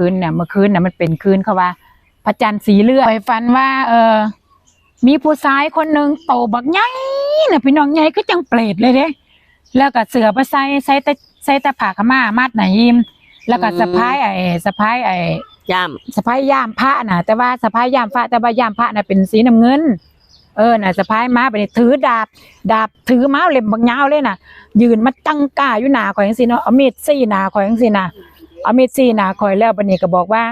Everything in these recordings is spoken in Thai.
คืนเนี่ยเมื่อคืนน่ะมันเป็นคืนเขาว่า พระจันทร์สีเลือดไปฝันว่า เออ มีผู้ชายคนหนึ่งโตบักใหญ่น่ะพี่น้องใหญ่ก็จังเปรตเลยเด้แล้วก็เสือไปใส่ใส่แต่ใส่แต่ผ้าขาวม่ามัดหนายิมแล้วก็อืมสะพายไอ้สะพายไอ้ย่ามสะพายย่ามพระน่ะ แต่ว่าสะพายย่ามพระแต่ว่าย่ามพระน่ะเป็นสีน้ำเงิน เออน่ะสะพายม้าไปนี่ถือดาบ ดาบถือม้าเล่มบางยาวเลยน่ะ ยืนมาจังก้าอยู่หน้าข่อยจังซี่เนาะเอามีดซี่หน้าข่อยจังซี่น่ะ เอามีดซี่หน้าข่อยแล้วบัดนี้ก็บอกว่า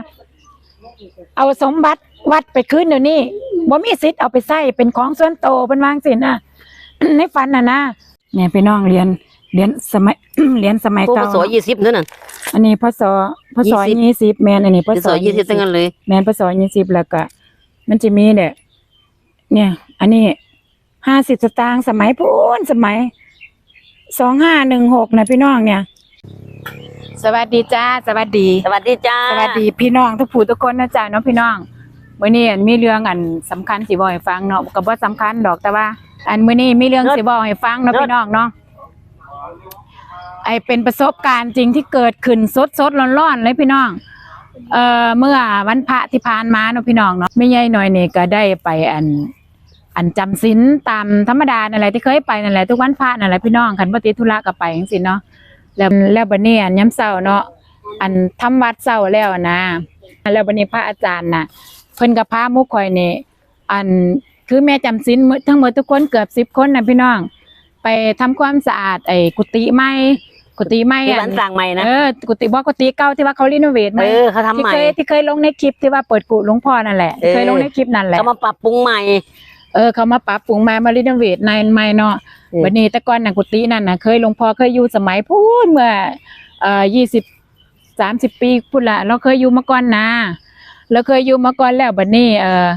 เอาสมบัติวัดไปคืนเดี๋ยวนี้บ่มีสิทธิ์เอาไปใช้เป็นของส่วนโตวเพิ่นวาจังซี่น่ะในฝันน่ะนะเนี่ยพี่น้องเรียนเรียนสมัยเรียนสมัยผู้ปเก่าระสยี่สิบนั่นน่ะอันนี้พศพศยี่สิบยี่สิบแม่นอันนี้พปศระสยี่สิบตั้งนั้นเลยแม่นพศยี่สิบแล้วก็มันจะมีเนี่ยเนี่ย อันนี้ห้าสิบสตางค์สมัยพูนสมัยสองห้าหนึ่งหกนะพี่น้องเนี่ย สวัสดีจ้าสวัสดี สวัสดีจ้าสวัสดีพี่น้องทุกผู้ทุกคนนะจ๊ะเนาะพี่น้องมื้อนี้อันมีเรื่องอันสำคัญสิบอกให้ฟังเนาะก็บ่สำคัญดอกแต่ว่า อันมื้อนี้มีเรื่องสิบอกให้ฟังเนาะพี่น้องเนาะไอเป็นประสบการณ์จริงที่เกิดขึ้นสดสดๆร้อนๆเลยพี่น้องเอ่อเมื่อวันพระที่ผ่านมาเนาะพี่น้องเนาะไม่ใหญ่หน่อยนี่ก็ได้ไปอันอันจำศีลตามธรรมดานั่นแหละที่เคยไปนั่นแหละทุกวันพระนั่นแหละพี่น้องคันบ่ติดธุระก็ไปจังซี่เนาะ แล้วแล้วบัดนี้อันย้ำเช้าเนาะอันทำวัดเศร้าแล้วนะแล้วบันนี้พระอาจารย์น่ะ เพิ่นกับพาหมุกข่อยนี่อันคือแม่จำศีลมื้อทั้งหมดทุกคนเกือบสิบคนนะพี่น้อง ไปทำความสะอาดไอ้กุฏิใหม่กุฏิใหม่ที่อับ้านสร้างใหม่นะเออกุฏิบ่กุฏิเก่าที่ว่าเขารีโนเวทใหเอม่อเขาทำที่ใหม่เคยที่เคยลงในคลิปที่ว่าเปิดกุหลวงพ่อนั่นแหละที่เคยเออลงในคลิปนั่นแหละเขามาปรับปรุงใหม่ เออเขามาปรับปรุงใหม่มารีโนเวทในใหม่เนาะอืมวันนี้แต่ก่อนน่ะกุฏินั่นน่ะเคยหลวงพ่อเคยอยู่สมัยพูดเมื่อเอ่อยี่สิบสามสิบปีพูดละเราเคยอยู่มาก่อนนะเราเคยอยู่มาก่อนแล้วบัดนี้เอ่อ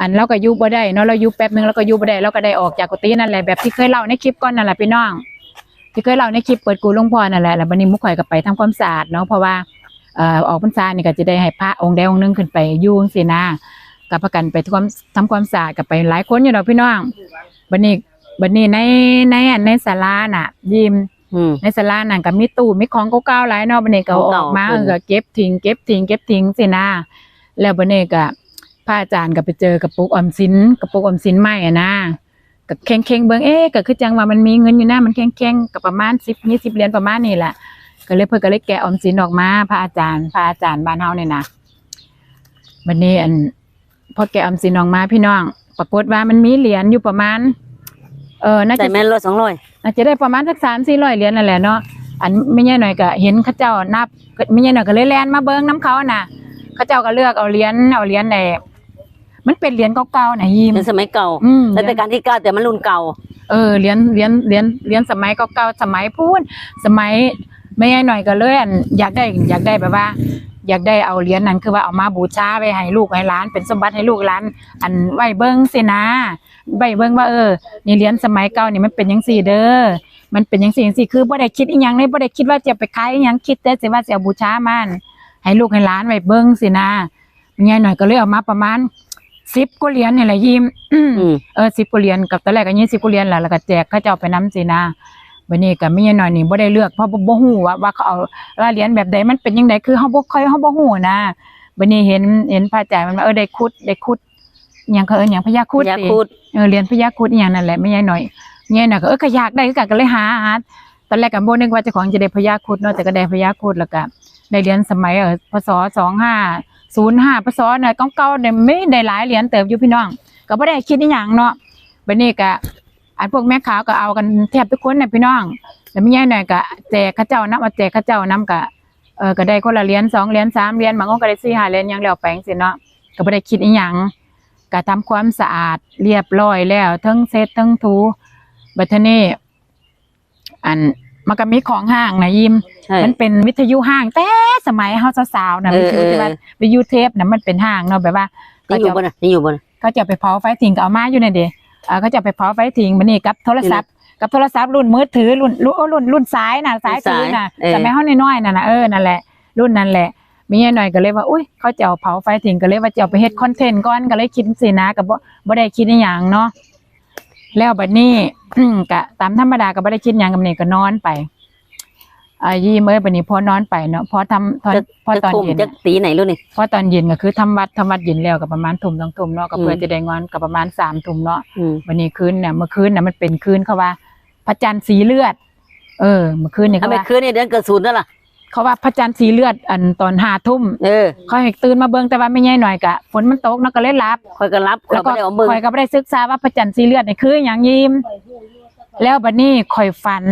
อันเราก็อยู่บ่ได้เนาะเราอยู่แป๊บนึงเราก็อยู่บ่ได้เราก็ได้ออกจากกุฏินั่นแหละแบบที่เคยเล่าในคลิปก่อนนั่นแหละพี่น้อง ที่เคยเล่าในคลิปเปิดกูหลวงพ่อนั่นแหละแล้วบัดนี้มุกข่อยก็ไปทำความสะอาดเนาะเพราะว่าเอ่อออกพรรษานี่ก็จะได้ให้พระองค์ใดองค์หนึงขึ้นไปอยู่จังซี่นะ กับประกันไปทำความทำความสะอาดกับไปหลายคนอยู่เนาะพี่น้องบัดนี้บัดนี้ในในอันในศาลาน่ะ ยิมอืมในศาลานั่นก็มีตู้มีของเก่าๆหลายเนาะบัดนี้ก็เอาออกมาของเอเก่าอก็เก็บทิ้งเก็บทิ้งเก็บทิ้งสินะแล้วบัดนี้ก็พระอาจารย์ก็ไปเจอกระปุกออมสินกระปุกออมสินใหม่อะนะก็เข่งๆเบิ่งเอ๊ะก็คือจังว่ามันมีเงินอยู่นะมันเข่งๆก็ประมาณ10 20เหรียญประมาณนี้แหละก็เลยเพิ่นก็เลยแกะออมสินออกมาพระอาจารย์พระอาจารย์บ้านเฮาเนี่ยนะบัดนี้อัน พอแกะออมสินออกมาพี่น้อง ปรากฏว่ามันมีเหรียญอยู่ประมาณ เออน่าใส่จะแม่นร้อยสองร้อยอาจจะได้ประมาณสักสามสี่ร้อยเหรียญนั่นแหละเนาะอันไม่ใช่หน่อยก็เห็นเข้าเจ้านับไม่ใช่หน่อยก็เลยแลนมาเบิ้งน้ำเขาน่ะเข้าเจ้าก็เลือกเอาเหรียญเอาเหรียญไหนมันเป็นเหรียญเก่าๆน่ะยิมเป็นสมัยเก่าอืม รัชกาลที่เก้าแต่มันรุ่นเก่า เออเหรียญเหรียญเหรียญเหรียญสมัยเก่าๆสมัยพูนสมัยไม่ใช่หน่อยก็เลยอันอยากได้อยากได้แบบว่า อยากได้เอาเหรียญนั้นคือว่าเอามาบูชาไปให้ลูกให้หลาน เป็นสมบัติให้ลูกหลาน อันไว้เบิ้งสินะไว้เบิ้งว่าเออนี่เหรียญสมัยเก่านี่มันเป็นจังซี่เด้อมันเป็นอย่างสิ่งสี่คือบ่ได้คิดอีหยังเลยบ่ได้คิดว่าจะไปขายอีหยังคิดแต่สิว่าจะเอาบูชามันให้ลูกให้หลานไว้เบิ่งสินะเป็นไงหน่อยก็เลยเอามาประมาณ10กว่าเหรียญนี่แหละยิมอืมเออ10กว่าเหรียญกับตอนแรกก็20กว่าเหรียญแหละแล้วก็แจกเขาเจ้าไปนํสินะ บัดนี้ก็มีหน่อยนี่บ่ได้เลือกเพราะบ่บ่ฮู้ว่าว่าเขาเอาว่าเหรียญแบบใดมันเป็นจังไดคือเฮาบ่ค่อยเฮาบ่ฮู้นะบัดนี้เห็นเห็นพระอาจารย์มันว่าเออได้คุดได้คุดอิหยังเขาเอิ้นหยังพญาคุดยาสิคูดเออเรียนพยาครุดอหย่างนั่นแหละไม่ใช่หน่อยเนี่ยน่ะก็เออก็อยากได้คือกันก็เลยหาหาตอนแรกก็บ่นึกว่าเจ้าของจะได้พยาครุดเนาะแต่ก็ได้พยาครุดแล้วก็ได้เหรียญสมัยเออพศ2505พศน่ะเก่าๆเนี่ยไม่ได้หลายเหรียญเติบอยู่พี่น้อง ก็บ่ได้คิดอีหยังเนาะบัดนี้ก็ อันพวกแม่ขาวก็เอากันแทบทุกคนน่ะพี่น้องแล้วมีใหญ่หน่อยก็แจกเขาเจ้านํเอาแจกเขาเจ้านํก็เออก็ได้คนละเหรียญสองเหรียญสามเหรียญบางคนก็ได้สี่ห้าเหรียญอยังแล้วไปจังซี่เนาะก็บ่ได้คิดอีหยังก็ทำความสะอาดเรียบร้อยแล้วทั้งเซ็ตทั้งถูบัดทนี้อันมันก็มีของห้างนะยิมใช่มันเป็นวิทยุห้างแต่สมัยเฮาสาวๆนะเอวิอทยุที่ว่าเออวิทยุเทปนะมันเป็นห้างเนาะแบบว่านี่อยู่บนน่ะนี่อยู่บนน่ะเขาจะเอาไปเผาไฟทิ้งก็เอามาอยู่ในนเด้เออเขาจะเอาไปเผาไฟทิ้งบัดนี้กับโทรศัพท์กับโทรศัพท์รุ่นมือถือรุ่นรุ่นรุ่นรุ่นสายน่ะสายถือน่ะเออสมัยเฮาน้อยๆน่ะนะเออนั่นแหละรุ่นนั้นแหละ มีหน่อยก็เลยว่าอุ้ยเขาจะเอาเผาไฟทิ้งก็เลยว่าจะเอาไปเฮ็ดคอนเทนต์ก่อนก็เลยคิดสินะก็บ่บ่ได้คิดอหย่างเนาะแล้วบัดนี้ ก็ตามธรรมดาก็บ่ได้คิดหยังกับนี่ก็นอนไป อายี่เมื่อบันนี้พอนอนไปเนาะพอทำตอนจะพอจะตอนทุ่มเย็นจะตีไหนรู้นี่พอตอนเย็นก็คือทำวัดทำวัดเย็นแล้วก็ประมาณทุ่มสองทุ่มเนาะก็อืมเพื่อจะได้งอนก็ประมาณสามทุ่มเนาะอืมวันนี้คืนเนี่ยเมื่อคืนน่ะมันเป็นคืนเขาว่า พระจันทร์สีเลือด เออ เมื่อคืนเนี่ยถ้าเขาไม่ว่าคืนนี่เดือนเกิดศูนย์นั่นล่ะเขาว่าพระจันทร์สีเลือดอันตอนห้าทุ่มเออเขาให้ตื่นมาเบิ่งแต่ว่าไม่ใหญ่หน่อยกะฝนมันตกเนาะก็เลยหลับคอยก็รับคอแล้ยวก็ไม่ได้เอามือคอยก็ไม่ได้ศึกษาว่าพระจันทร์สีเลือดนี่คืออย่างยิมแล้วบัดนี้คอยฝัน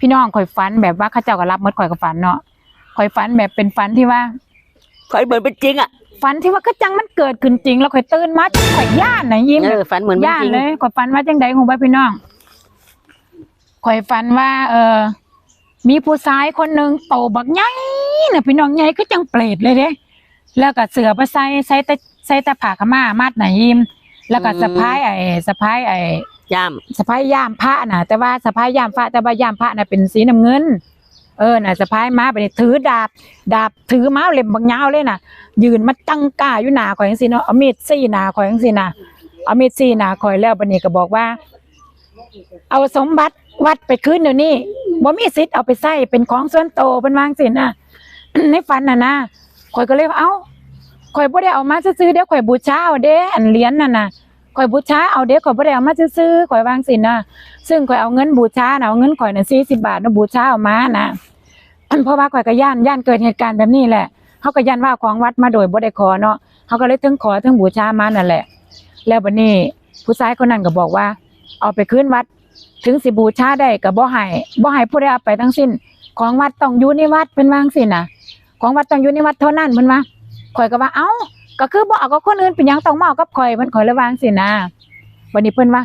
พี่น้องคอยฝันแบบว่าเข้าเจ้าก็รับหมดคอยก็ฝันเนาะคอยฝันแบบเป็นฝันที่ว่าคอยเหมือนเป็นจริงอะฝันที่ว่าก็จังมันเกิดขึ้นจริง แล้วคอยตื่นมาคอยย่านนะยิ้มเออฝันเหมือนเป็นย่านจริงเลยคอยฝันว่าจังใดของพี่น้องคอยฝันว่า เออมีผู้ชายคนหนึ่งโตบักใหญ่น่ะพี่น้องใหญ่ก็จังเปรตเลยเด้แล้วก็เสือไปใส่ใส่แต่ใส่แต่ผ้าขาวม้ามัดไหนะยิ้มแล้วก็สะพายไอ้สะพายไอ้ ย่ามสะพายย่ามพระน่ะ แต่ว่าสะพายย่ามพระแต่ว่าย่ามพระน่ะเป็นสีน้ำเงิน เออน่ะสะพายม้าไปนี่ถือดาบ ดาบถือม้าเล่มบางยาวเลยน่ะ ยืนมาตั้งกล้าอยู่หน้าข่อยจังซี่เนาะเอามีดซี่หน้าข่อยจังซี่น่ะเอามีดซี่หน้าข่อยแล้วบัดนี้ก็บอกว่า เอาสมบัติวัดไปคืนเดี๋ยวนี้บ่มีสิทธิ์เอาไปใช้เป็นของส่วนโตวเพิ่นวางซี่น่ะ ในฝันน่ะนะข่อยก็เลยว่าเอ้าข่อยบ่ได้เอามาซื่อๆเดี๋ยวข่อยบูชาเอาเด้อันเหรียญน่ะน่ะ ข่อยบูชาเอาเด้ข่อยบ่ได้เอามาซื่อข่อยวางซี่น่ะซึ่งข่อยเอาเงินบูชาน่ะเอาเงินข่อยน่ะ40บาทน่ะบูชาเอามาน่ะเพราะว่าข่อยก็ย่านย่านเกิดเหตุการณ์แบบนี้แหละเขาก็ย่านว่าของวัดมาโดยบ่ได้ขอเนาะเขาก็เลยถึงขอถึงบูชามานั่นแหละ แล้วบัดนี้ผู้ชายคนนั้นก็บอกว่า เอาไปคืนวัด ถึงสิบูชาได้ก็บ่ให้บ่ให้ผู้ใดเอาไปทั้งสิ้น ของวัดต้องอยู่ในวัดเพิ่นวางซี่น่ะของวัดต้องอยู่ในวัดเท่านั้นเพิ่นว่าข่อยก็ว่าเอ้า ก็คือบ่เอากับคนอื่นเป็นหยังต้องมาเอากับข่อยเพิ่นข่อยเลยว่าจังซี่นะวันนี้เพิ่นว่า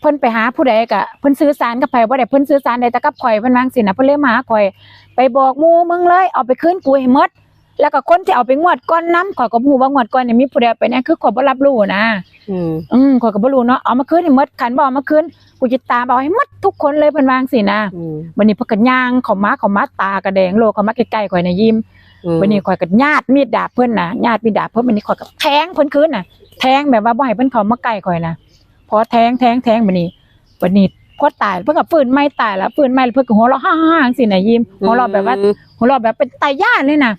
เพิ่นไปหาผู้ใดก็เพิ่นสื่อสารกับไผบ่ได้เพิ่นสื่อสารได้แต่กับข่อยเพิ่นว่าจังซี่นะเพิ่นเลยมาหาข่อย ไปบอกหมู่มึงเลยเอาไปคืนกูให้หมดแล้วก็คนที่เอาไปงวดก้อนน้ำข่อยก็บ่ฮู้ว่างวดก้อนนี่มีผู้ใดเอาไปแน่คือข่อยบ่รับรู้นะอืมอืมข่อยก็บ่รู้เนาะเอามาคืนให้หมดคันบ่เอามาคืนกูจะตามเอาให้หมดทุกคนเลยเพิ่นว่าจังซี่นะอืมวันนี้เพิ่นก็ย่างเข้ามาเข้ามาตากระแดงโลเข้ามาใกล้ๆข่อยน่ะยิ้มอืม วันนี้ข่อยก็ญาติมีดดาบเพิ่นน่ะญาติมีดดาบเพิ่นวันนี้ข่อยก็แทงเพิ่นคืนน่ะแทงแบบว่าบ่ให้เพิ่นเข้ามาใกล้ข่อยน่ะพอแทงแทงแทงบัดนี้บัดนี้พอตายเพิ่นก็ฟื้นไม่ตายแล้วฟื้นไม่แล้วเพิ่นก็หัวเราะฮ่าๆจังซี่น่ะยิ้มหัวเราะแบบว่า หัวเราะแบบเป็นตายย่านเลยนะ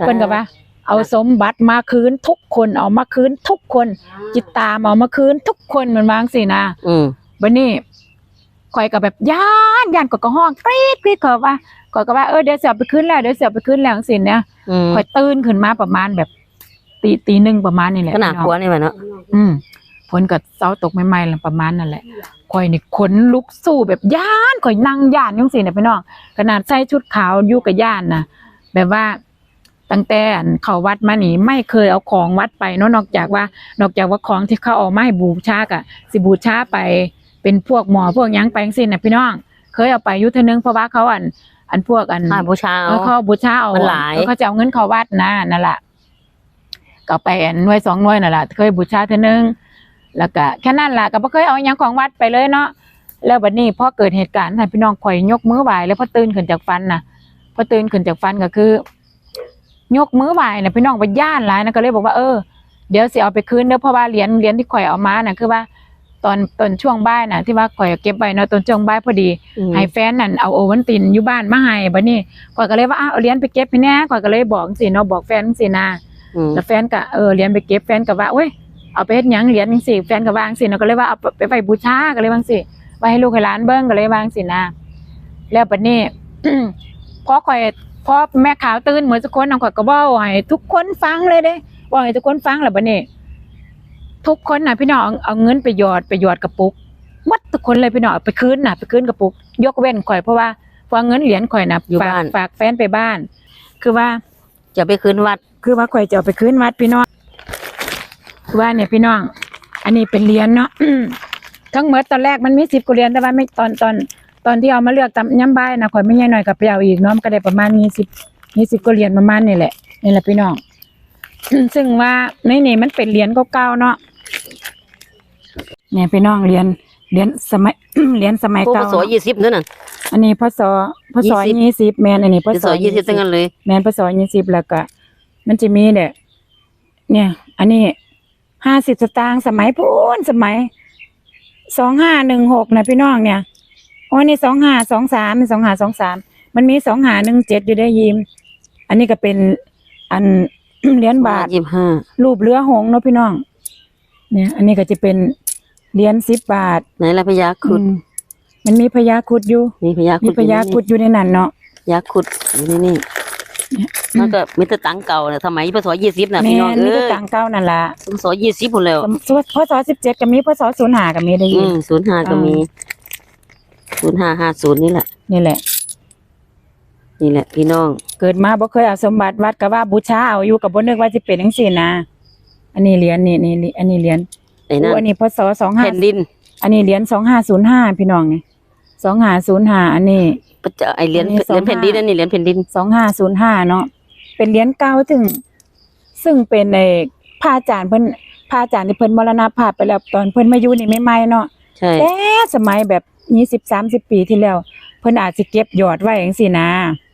เพิ่นก็ว่าเอาสมบัติมาคืนทุกคนเอามาคืนทุกคน จิตตามเอามาคืนทุกคนเหมือนวาจังสินะอืมบัดนี้ข่อยก็แบบย่า นย่านก็ก็ห้องกรี๊ดกรี๊ดก็ว่าข่อยก็ว่าเออเดี๋ยวสิเอาไปคืนแล้วเดี๋ยวสิเอาไปคืนแล้วจังซี่เนี่ยอืมข่อยตื่นขึ้นมาประมาณแบบตีตีหนึ่งประมาณนี่แหละขนาดพี่กลัวองนี่แหละเนาะอืมฝนก็เซาตกใหม่ๆแล้วประมาณนั่นแหละข่อยนี่ขนลุกสู้แบบย่านข่อยนั่งย่านจังซี่น่ะพี่น้องขนาดใส่ชุดขาวอยู่กับย่านน่ะแบบว่าตั้งแต่อันเข้าวัดมานี่ไม่เคยเอาของวัดไปเนาะนอกจากว่า นอกจากว่าของที่เขาเอามาให้บูชากะสิบูชาไปเป็นพวกหมอพวกหยังไปจังซี่น่ะพี่น้อง เคยเอาไปอยู่เทื่อนึงเพราะว่าเขาอัน อันพวกอันค่าบูชาเออเขาบูชาเอามันหลายเออเขาจะเอาเงินเขาวัดนะนั่นแหละก็ไปอันหน่วยสองหน่วยนั่นแหละเคยบูชาเท่านึงแล้วก็แค่นั้นแหละก็บ่เคยเอาหยังของวัดไปเลยเนาะแล้วบัดนี้พอเกิดเหตุการณ์ให้พี่น้องข่อยยกมือไหว้แล้วพอตื่นขึ้นจากฟันน่ะพอตื่นขึ้นจากฟันก็คือ ยกมือไหว้น่ะพี่น้องไปย่านหลายนะก็เลยบอกว่าเออ เดี๋ยวสิเอาไปคืนเด้อเพราะว่าเหรียญเหรียญที่ข่อยเอามาน่ะคือว่า ตอนตอนช่วงบ่ายน่ะที่ว่าข่อยเก็บไว้เนาะตอนช่วงบ่ายพอดีอืม ให้แฟนนั่นเอาโอวันตินอยู่บ้านมาให้บัดนี้ข่อยก็เลยว่าอ้าวเอาเหรียญไปเก็บให้แหน่ข่อยก็เลยบอกสิเนาะบอกแฟนสินะอืมแล้วแฟนก็เออเหรียญไปเก็บแฟนก็ว่าโอ้ยเอาไปเฮ็ดหยังเหรียญจังซี่แฟนก็ว่าจังซี่เนาะก็เลยว่าเอาไปไปบูชาก็เลยว่าจังซี่ไว้ให้ลูกให้หลานเบิ่งก็เลยว่าจังซี่นะแล้วบัดนี้ พอข่อยพอแม่ขาวตื่นเหมือนทุกคนน้องข่อยก็เว้าให้ทุกคนฟังเลยเด้เว้าให้ทุกคนฟังแล้วบัดนี้ ทุกคนน่ะพี่น้องเอาเอาเงินไปหยอดไปหยอดกระปุกหมดทุกคนเลยพี่น้องเอาไปคืนน่ะไปคืนกระปุก ยกเว้นข่อยเพราะว่าเพราะเงินเหรียญข่อยน่ะอยู่ฝากบ้าน ฝากแฟนไปบ้าน คือว่า จะไปคืนวัด คือว่าข่อยจะเอาไปคืนวัดพี่น้องคือว่าเนี่ยพี่น้อง อันนี้เป็นเหรียญเนาะ ทั้งหมดตอนแรกมันมีสิบกว่าเหรียญแต่ว่าไม่ตอนตอนตอนที่เอามาเลือกตำย้ำบ้ายนะข่อยไม่ใหญ่หน่อยกับไปเอาอีกเนาะมันก็ได้ประมาณยี่สิบยี่สิบกว่าเหรียญประมาณนี่แหละนี่แหละพี่น้อง ซึ่งว่าในนี่มันเป็นเหรียญเก่าๆเนาะ เนี่ยพี่น้องเหรียญเหรียญสมัยเหรียญสมัยผู้ปเก่าระสยี่สิบนั่นน่ะ อันนี้พศพศยี่สิบ ยี่สิบแมนอันนี้พปศระสยี่สิบตั้งนั้นเลยแมนพศยี่สิบแล้วก็มันจะมีเนี่ยเนี่ย อันนี้ห้าสิบสตางค์สมัยพูนสมัยสองห้าหนึ่งหกนะพี่น้องเนี่ยโอ้นี่สองห้าสองสามสองห้าสองสามมันมีสองหาหนึ่งเจ็ดอยู่ได้ยิมอันนี้ก็เป็นอัน เหรียญบาท ยี่สิบห้ารูปเรือหงส์เนาะพี่น้อง เนี่ย อันนี้ก็จะเป็นเหรียญสิบบาทไหนละพญาครุดอืมมันมีพญาครุดอยู่มีพญาคมีรุดพญาครุดอยู่ในนั้นเนาะ พญาครุดอยู่นี่นี่แล้วก็มีแต่ตังค์เก่าเนี่ยสมัยพศยี่สิบนะแม่พี่น้องนมีเอ้แต่ยต่างเก้านั่นล่ะพศยี่สิบหมดแล้วพศสิบเจ็ดก็มีพศศูนย์หาก็มีได้อืยิน มศูนย์ห้าก็มีศูนย์ห้าห้าศูนย์นี่แหละ นี่แหละ นี่แหละ พี่น้อง เกิดมาบ่เคยเอาสมบัติวัดก็ว่าบูชาเอาอยู่กับบ่นึกว่าสิเป็นจังซี่นะ อันนี้เหรียญนี่นี่นี่อันนี้เหรียญไอ้นั่นอู้อันนี้พศสองห้าแผ่นดิน อันนี้เหรียญสองห้าศูนย์ห้าพี่น้องนี่สองห้าศูนย์ห้าอันนี้พระเจ้าไอเหรียญอันนี้เหรียญ25 แผ่นดินนั่นนี่เหรียญแผ่นดิน สองห้าศูนย์ห้าเนาะเป็นเหรียญเก่าถึง ซึ่งเป็นในพระอาจารย์เพิ่นพระอาจารย์ที่เพิ่นมรณภาพไปแล้วตอนเพิ่นมาอยู่นี่ใหม่ๆเนาะ ใช่ แต่สมัยแบบยี่สิบสามสิบปีที่แล้ว เพิ่นอาจสิเก็บยอดไว้จังซี่นะ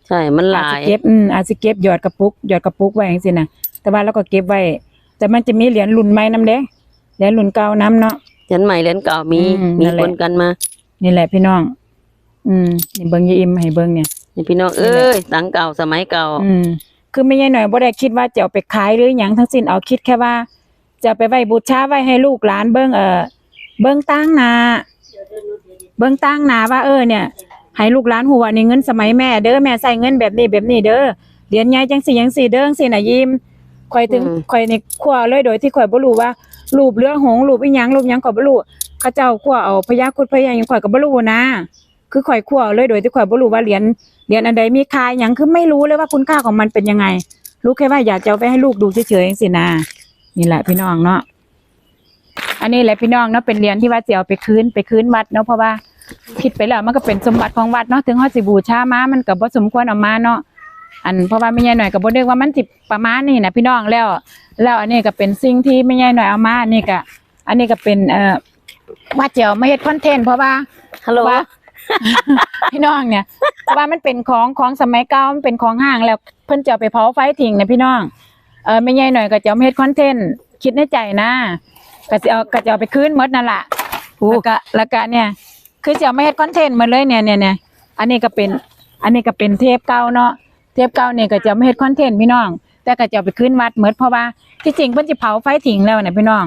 ใช่ มันหอาจลาสิยเก็บอืมอาจสิเก็บยอดกระปุกยอดกระปุกไว้จังซี่นะแต่ว่าเราก็เก็บไว้ แต่มันจะมีเหรียญรุ่นใหม่นำเด้เหรียญรุ่นเก่านํเนาะ เหรียญใหม่เหรียญเก่ามีอืมมีนั่นแหคละนกันมา นี่แหละพี่น้อง อืมนี่เบิ่งยายอิมให้เบิ่งเนี่ย นี่พี่น้องนี่เอ้แหละยตังค์เก่าสมัยเก่า อืมคือไม่ใช่หน่อยบ่ได้คิดว่าจะเอาไปขายหรือหยังทั้งสิ้นเอาคิดแค่ว่า จะเอาไปไว้บูชาไว้ให้ลูกหลานเบิ่งเออเบิ่งตั้งหนาเบิ่งตั้งหนาว่าเออเนี่ยให้ลูกหลานฮู้ว่านี่เงินสมัยแม่เด้อแม่ใส่เงินแบบนี้แบบนี้เด้อเหรียญใหญ่จังสี่จังสี่เด้อจังสี่น่ะยิ้ม ข่อยถึงอืม ข่อยนี่คว้าเลยโดยที่ข่อยบ่รู้ว่ารูปเรือหงส์รูปอีหยังรูปหยังข่อยบ่รู้เขาเจ้าคว้าเอาพญาครุฑพญาหยังข่อยก็บ่รู้นะ คือข่อยคว้าเลยโดยที่ข่อยบ่รู้ว่าเหรียญเหรียญอันใดมีค่าหยังคือไม่รู้เลยว่าคุณค่าของมันเป็นยังไง รู้แค่ว่าอยากจะเอาไปให้ลูกดูเฉยๆเองสินะนี่แหละพี่น้องเนาะอันนี้แหละพี่น้องเนาะเป็นเหรียญที่ว่าจะเอาไปคืนไปคืนวัดเนาะเพราะว่า คิดไปแล้วมันก็เป็นสมบัติของวัดเนาะถึงเฮาสิบูชามามันก็บ่สมควรเอามาเนาะ อันเพราะว่าแม่ใหญ่หน่อยก็บ่นึกว่ามันสิประมาณนี้นะพี่น้องแล้ว แล้วอันนี้ก็เป็นสิ่งที่แม่ใหญ่หน่อยเอามาอันนี้ก็อันนี้ก็เป็นเอ่อว่าจะเอามาเฮ็ดคอนเทนต์เพราะว่าฮัลโหลว่าพี่น้องเนี่ยเพราะว่ามันเป็นของของสมัยเก่ามันเป็นของห้างแล้วเพิ่นจะเอาไปเผาไฟทิ้งนะพี่น้องเออไม่ใหญ่หน่อยก็จะเอามาเฮ็ดคอนเทนต์คิดในใจนะก็จะเอาก็จะเอาไปคืนหมดนั่นล่ะแล้วก็แล้วก็เนี่ย คือจะเอามาเฮ็ดคอนเทนต์หมาเลยเนี่ยเนี่ยเนี่ยอันนี้ก็เป็น อันนี้ก็เป็นเทปเก่าเนาะ เทปเก่าเนี่ยก็จะเอามาเฮ็ดคอนเทนต์พี่น้อง แต่ก็จะเอาไปคืนวัดหมดเพราะว่าที่จริงเพิ่นสิเผาไฟทิ้งแล้วนะพี่น้อง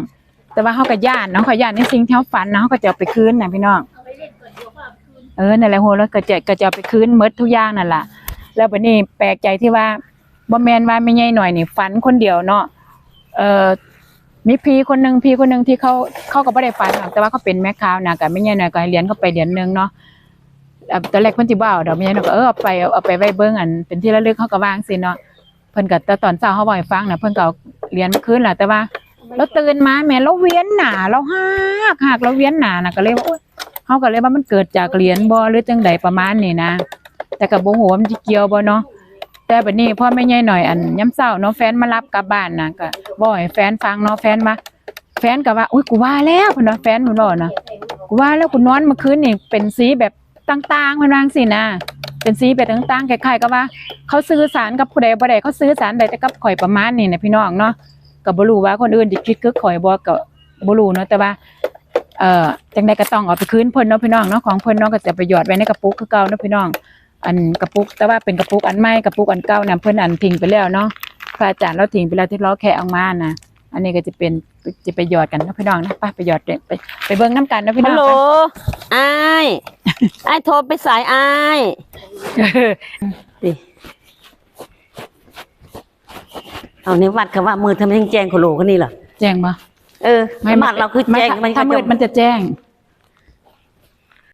แต่ว่าเฮาก็ย่านเนาะเขาย่านในสิ่งที่เฮาฝันนะเฮาก็จะเอาไปคืนนะพี่น้อง เออนั่นแหละโหแล้วก็จะก็จะเอาไปคืนหมดทุกอย่างนั่นล่ะ แล้วบัดนี้แปลกใจที่ว่าบ่แม่นว่าไม่ใหญ่หน่อยนี่ฝันคนเดียวเนาะ เอ่อมีพี่คนหนึ่งพี่คนหนึ่งที่เขาเขาก็บ่ได้ฝันหรอกแต่ว่าเขาเป็นแม่ค้านะก็ไม่ใหญ่หน่อยก็ให้เหรียญเขาไปเหรียญหนึ่งเนาะ ตอนแรกเพิ่นสิบ่เอาดอกไม่ใหญ่หน่อก็เออเอาไปเอาไปไว้เบิ่งอันเป็นที่ระลึกเขาก็วางสิเนาะเพิ่นก็แต่ตอนเช้าเขาบ่ให้ฟังนะเพิ่นก็เอาเหรียญมาคืนล่ะแต่ว่าเราตื่นมาแม่เราเวียนหนาเราหากหากเราเวียนหนานะก็เลยว่าโอ๊ยเขาก็เลยว่ามันเกิดจากเหรียญบ่หรือจังใดประมาณนี้นะ แต่ก็บ่ฮู้ว่ามันสิเกี่ยวบ่เนาะแต่บัดนี้พ่อแม่ใหญ่หน่อยอันยามเช้าเนาะแฟนมารับกลับบ้านนะก็บ่ให้แฟนฟังเนาะแฟนมาแฟนก็ว่าอุ้ยกูว่าแล้วเพิ่นว่าแฟนเพิ่นบอกนะกูว่าแล้วกูนอนเมื่อคืนนี่เป็นสีแบบ ต่างๆเพิ่นวางซี่นะเป็นสีแบบต่างๆคล้ายๆกับว่า เขาสื่อสารกับผู้ใดบ่ได้เขาสื่อสารได้แต่กับข่อยประมาณนี้นะพี่น้องเนาะก็บ่รู้ว่าคนอื่นสิคิดคือข่อยบ่ก็บ่รู้เนาะแต่ว่าเอ่อจังใดก็ต้องเอาไปคืนเพิ่นเนาะพี่น้องเนาะของเพิ่นเนาะก็จะไปหยอดไว้ในกระปุกคือเก่าเนาะพี่น้อง อันกระปุก แต่ว่าเป็นกระปุกอันใหม่กระปุกอันเก่านะเพิ่นอันทิ้งไปแล้วเนาะพระอาจารย์เราทิ้งไปแล้วที่เราแค่เอามานะอันนี้ก็จะเป็น จะไปหยอดกันเนาะพี่น้องนะไปไปหยอดไปไปเบิ่งน้ำกันเนาะพี่ฮัน้ลองโหลไปอายอายโทรไปสายอายดิเอาในวัดคำว่ามือทำไมยังแจ้งโคโลคนนี้เหรอแจ้งบ่เออไม่วัดเราคือแจ้งไม่ถ้ามืดมันจะแจ้ง